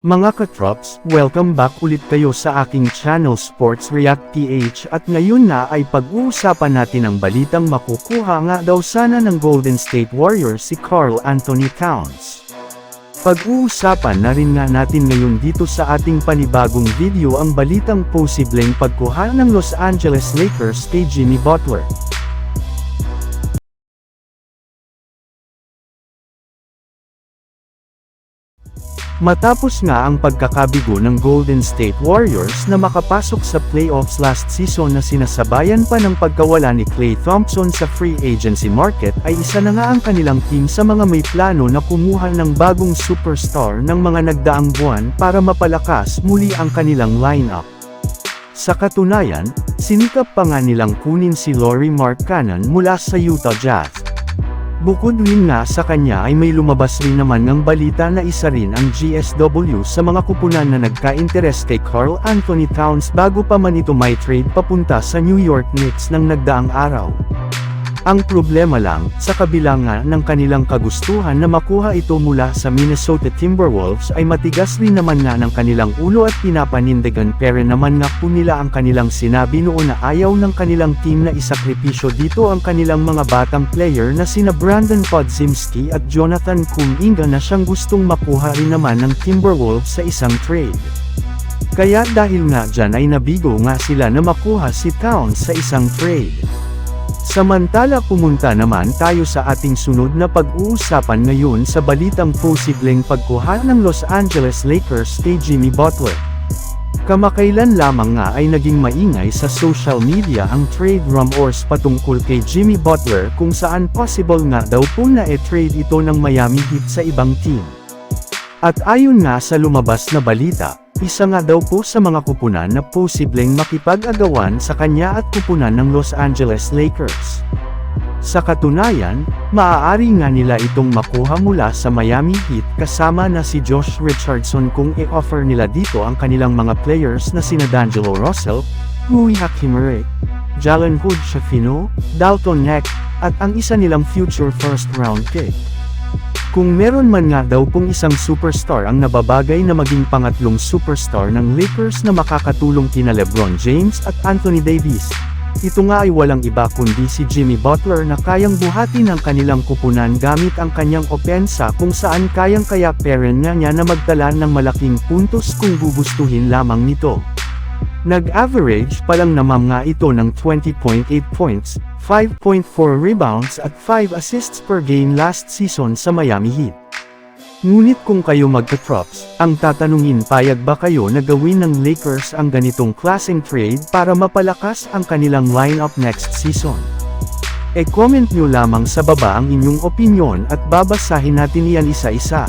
Mga katrops, welcome back ulit kayo sa aking channel Sports React PH at ngayon na ay pag-uusapan natin ang balitang makukuha nga daw sana ng Golden State Warriors si Carl Anthony Towns. Pag-uusapan na rin nga natin ngayon dito sa ating panibagong video ang balitang posibleng pagkuha ng Los Angeles Lakers kay Jimmy Butler. Matapos nga ang pagkakabigo ng Golden State Warriors na makapasok sa playoffs last season na sinasabayan pa ng pagkawala ni Klay Thompson sa free agency market ay isa na nga ang kanilang team sa mga may plano na kumuha ng bagong superstar ng mga nagdaang buwan para mapalakas muli ang kanilang lineup. Sa katunayan, sinikap pa nga nilang kunin si Laurie Markkanen mula sa Utah Jazz. Bukod rin nga sa kanya ay may lumabas rin naman ng balita na isa rin ang GSW sa mga kupunan na nagka-interes kay Carl Anthony Towns bago pa man ito may trade papunta sa New York Knicks ng nagdaang araw. Ang problema lang, sa kabila nga ng kanilang kagustuhan na makuha ito mula sa Minnesota Timberwolves ay matigas rin naman nga ng kanilang ulo at pinapanindigan pero naman nga po nila ang kanilang sinabi noon na ayaw ng kanilang team na isakripisyo dito ang kanilang mga batang player na sina Brandon Podzimski at Jonathan Kuminga na siyang gustong makuha rin naman ng Timberwolves sa isang trade. Kaya dahil nga dyan ay nabigo nga sila na makuha si Towns sa isang trade. Samantala pumunta naman tayo sa ating sunod na pag-uusapan ngayon sa balitang posibleng pagkuha ng Los Angeles Lakers kay Jimmy Butler. Kamakailan lamang nga ay naging maingay sa social media ang trade rumors patungkol kay Jimmy Butler kung saan possible nga daw po na e-trade ito ng Miami Heat sa ibang team. At ayon nga sa lumabas na balita, isa nga daw po sa mga kupunan na posibleng makipag-agawan sa kanya at kupunan ng Los Angeles Lakers. Sa katunayan, maaari nga nila itong makuha mula sa Miami Heat kasama na si Josh Richardson kung i-offer nila dito ang kanilang mga players na sina D'Angelo Russell, Rui Hachimere, Jalen Hood Shafino, Dalton Neck, at ang isa nilang future first round pick. Kung meron man nga daw pong isang superstar ang nababagay na maging pangatlong superstar ng Lakers na makakatulong kina LeBron James at Anthony Davis, ito nga ay walang iba kundi si Jimmy Butler na kayang buhatin ang kanilang kupunan gamit ang kanyang opensa kung saan kayang kaya peren nga niya na magtala ng malaking puntos kung gugustuhin lamang nito. Nag-average pa lang naman nga ito ng 20.8 points, 5.4 rebounds at 5 assists per game last season sa Miami Heat. Ngunit kung kayo magka-props, ang tatanungin payag ba kayo na gawin ng Lakers ang ganitong klaseng trade para mapalakas ang kanilang lineup next season? E-comment nyo lamang sa baba ang inyong opinion at babasahin natin iyan isa-isa.